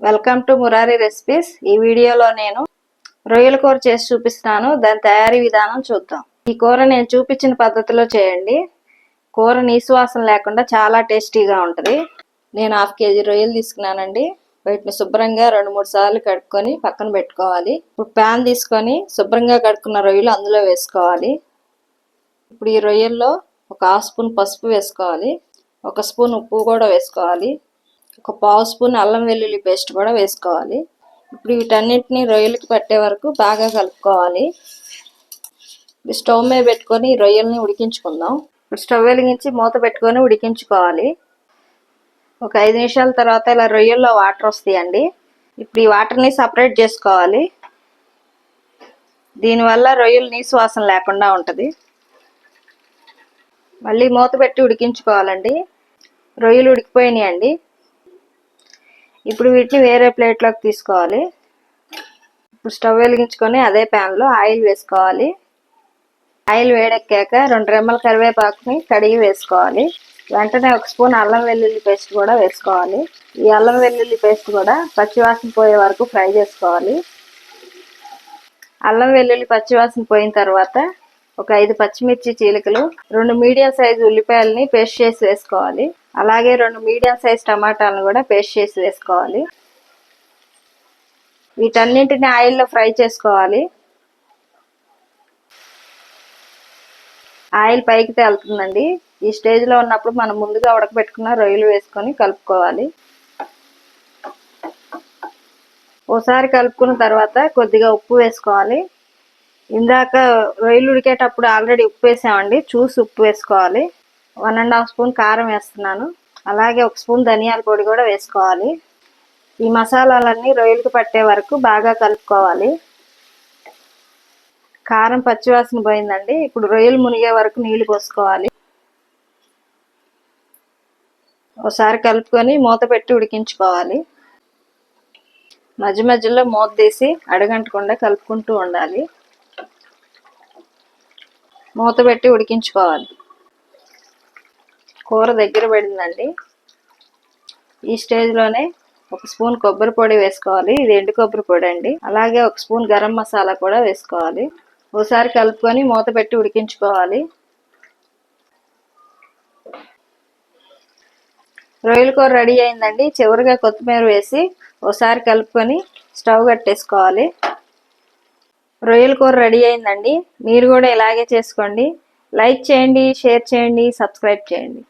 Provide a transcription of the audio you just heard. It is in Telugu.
వెల్కమ్ టు మురారి రెసిపీస్ ఈ వీడియోలో నేను రొయ్యల కూర చేసి చూపిస్తాను దాని తయారీ విధానం చూద్దాం. ఈ కూర నేను చూపించిన పద్ధతిలో చేయండి. కూర నీసువాసన లేకుండా చాలా టేస్టీగా ఉంటుంది. నేను హాఫ్ కేజీ రొయ్యలు తీసుకున్నానండి. వీటిని శుభ్రంగా రెండు మూడు సార్లు కడుక్కొని పక్కన పెట్టుకోవాలి. ఇప్పుడు ప్యాన్ తీసుకొని శుభ్రంగా కడుక్కున్న రొయ్యలు అందులో వేసుకోవాలి. ఇప్పుడు ఈ రొయ్యల్లో ఒక హాఫ్ స్పూన్ పసుపు వేసుకోవాలి. ఒక స్పూన్ ఉప్పు కూడా వేసుకోవాలి. ఒక పావు స్పూన్ అల్లం వెల్లుల్లి పేస్ట్ కూడా వేసుకోవాలి. ఇప్పుడు వీటన్నిటిని రొయ్యలకి పట్టే వరకు బాగా కలుపుకోవాలి. స్టవ్ మీద పెట్టుకొని రొయ్యల్ని ఉడికించుకుందాం. ఇప్పుడు స్టవ్ వెలిగించి మూత పెట్టుకొని ఉడికించుకోవాలి. ఒక ఐదు నిమిషాల తర్వాత ఇలా రొయ్యల్లో వాటర్ వస్తాయండి. ఇప్పుడు ఈ వాటర్ని సపరేట్ చేసుకోవాలి. దీనివల్ల రొయ్యలు నీసు వాసన లేకుండా ఉంటుంది. మళ్ళీ మూత పెట్టి ఉడికించుకోవాలండి. రొయ్యలు ఉడికిపోయినాయి అండి ఇప్పుడు వీటిని వేరే ప్లేట్లోకి తీసుకోవాలి. ఇప్పుడు స్టవ్ వెలిగించుకొని అదే ప్యాన్లో ఆయిల్ వేసుకోవాలి. ఆయిల్ వేడెక్కాక రెండు రెమ్మల కరివేపాకుని కడిగి వేసుకోవాలి. వెంటనే ఒక స్పూన్ అల్లం వెల్లుల్లి పేస్ట్ కూడా వేసుకోవాలి. ఈ అల్లం వెల్లుల్లి పేస్ట్ కూడా పచ్చివాసన పోయే వరకు ఫ్రై చేసుకోవాలి. అల్లం వెల్లుల్లి పచ్చివాసన పోయిన తర్వాత ఒక ఐదు పచ్చిమిర్చి చీలికలు రెండు మీడియం సైజు ఉల్లిపాయలని పేస్ట్ చేసి వేసుకోవాలి. అలాగే రెండు మీడియం సైజ్ టమాటాలను కూడా పేస్ట్ చేసి వేసుకోవాలి. వీటన్నింటిని ఆయిల్లో ఫ్రై చేసుకోవాలి. ఆయిల్ పైకి తేలుతుందండి. ఈ స్టేజ్లో ఉన్నప్పుడు మనం ముందుగా ఉడకబెట్టుకున్న రొయ్యలు వేసుకొని కలుపుకోవాలి. ఓసారి కలుపుకున్న తర్వాత కొద్దిగా ఉప్పు వేసుకోవాలి. ఇందాక రొయ్యలు ఉడికేటప్పుడు ఆల్రెడీ ఉప్పు వేసామండి. చూసి ఉప్పు వేసుకోవాలి. వన్ అండ్ హాఫ్ స్పూన్ కారం వేస్తున్నాను. అలాగే ఒక స్పూన్ ధనియాల పొడి కూడా వేసుకోవాలి. ఈ మసాలాలన్నీ రొయ్యలకు పట్టే వరకు బాగా కలుపుకోవాలి. కారం పచ్చివాసన పోయిందండి. ఇప్పుడు రొయ్యలు మునిగే వరకు నీళ్ళు పోసుకోవాలి. ఒకసారి కలుపుకొని మూత పెట్టి ఉడికించుకోవాలి. మధ్య మధ్యలో మూత తీసి అడగంటకుండా కలుపుకుంటూ ఉండాలి. మూత పెట్టి ఉడికించుకోవాలి. కూర దగ్గర పడిందండి. ఈ స్టేజ్లోనే ఒక స్పూన్ కొబ్బరి పొడి వేసుకోవాలి. ఇది ఎండు కొబ్బరి పొడి అండి. అలాగే ఒక స్పూన్ గరం మసాలా కూడా వేసుకోవాలి. ఒకసారి కలుపుకొని మూత పెట్టి ఉడికించుకోవాలి. రొయ్యల కూర రెడీ అయిందండి. చివరిగా కొత్తిమీర వేసి ఒకసారి కలుపుకొని స్టవ్ కట్టేసుకోవాలి. రొయ్యల కూర రెడీ అయిందండి. మీరు కూడా ఇలాగే చేసుకోండి. లైక్ చేయండి షేర్ చేయండి సబ్స్క్రైబ్ చేయండి.